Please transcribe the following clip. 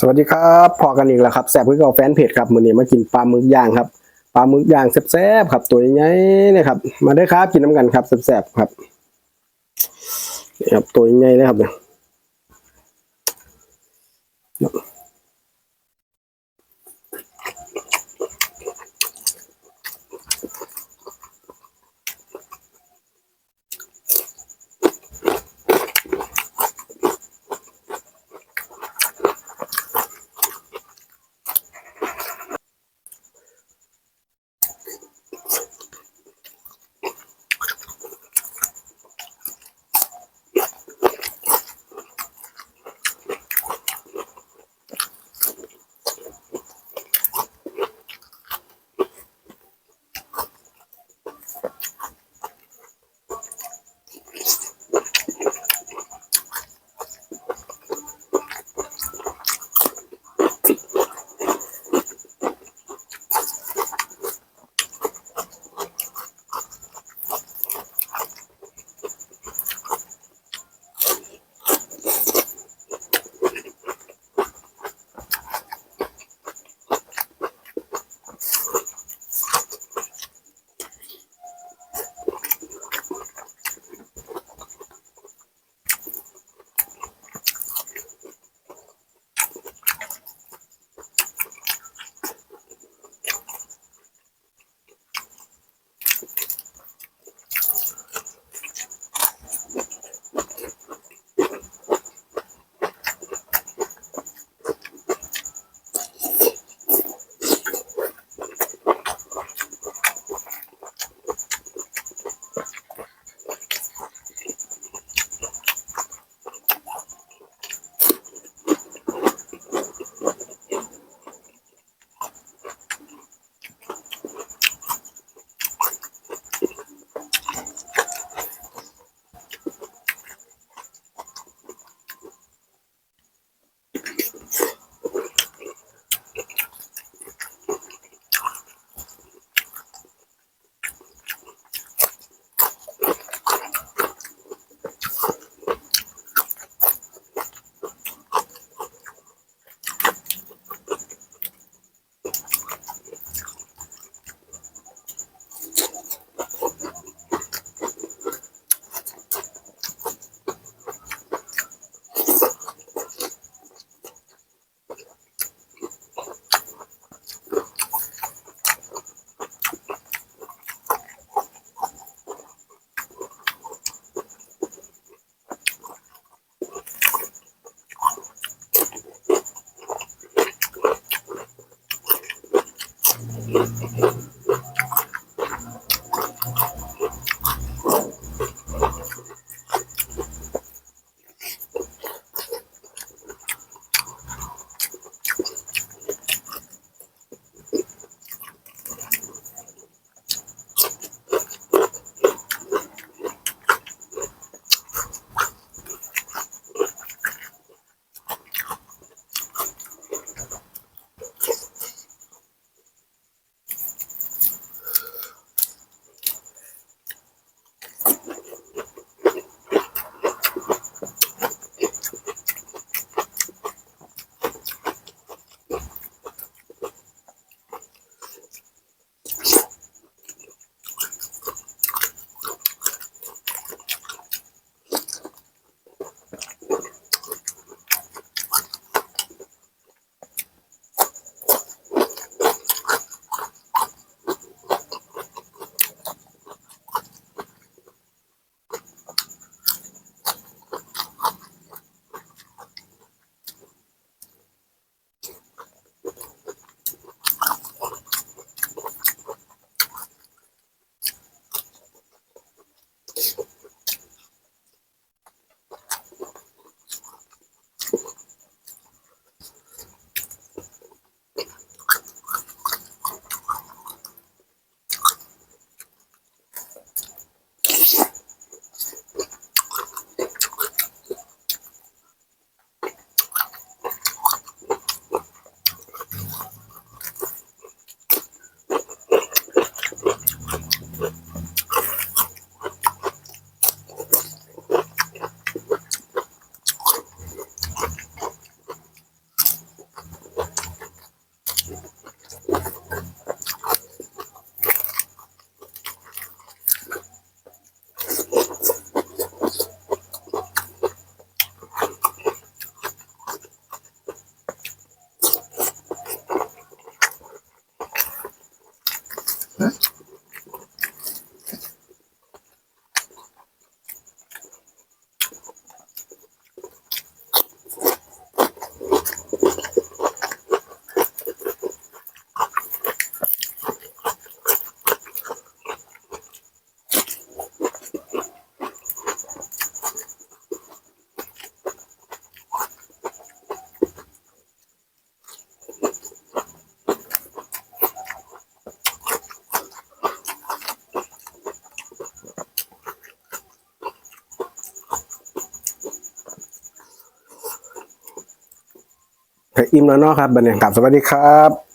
สวัสดีครับพอกันอีกแล้วครับแซ่บเพื่อกับแฟนเพจครับมื้อนี้มากินปลาหมึกย่างครับปลาหมึกย่างแซ่บๆครับ ตัวใหญ่ๆเลยครับ มาได้ครับกินน้ำกันครับแซ่บๆครับนี่ครับตัวใหญ่เลยครับเนี่ย อิ่มแล้วเนาะครับบัดนี้กลับสวัสดีครับ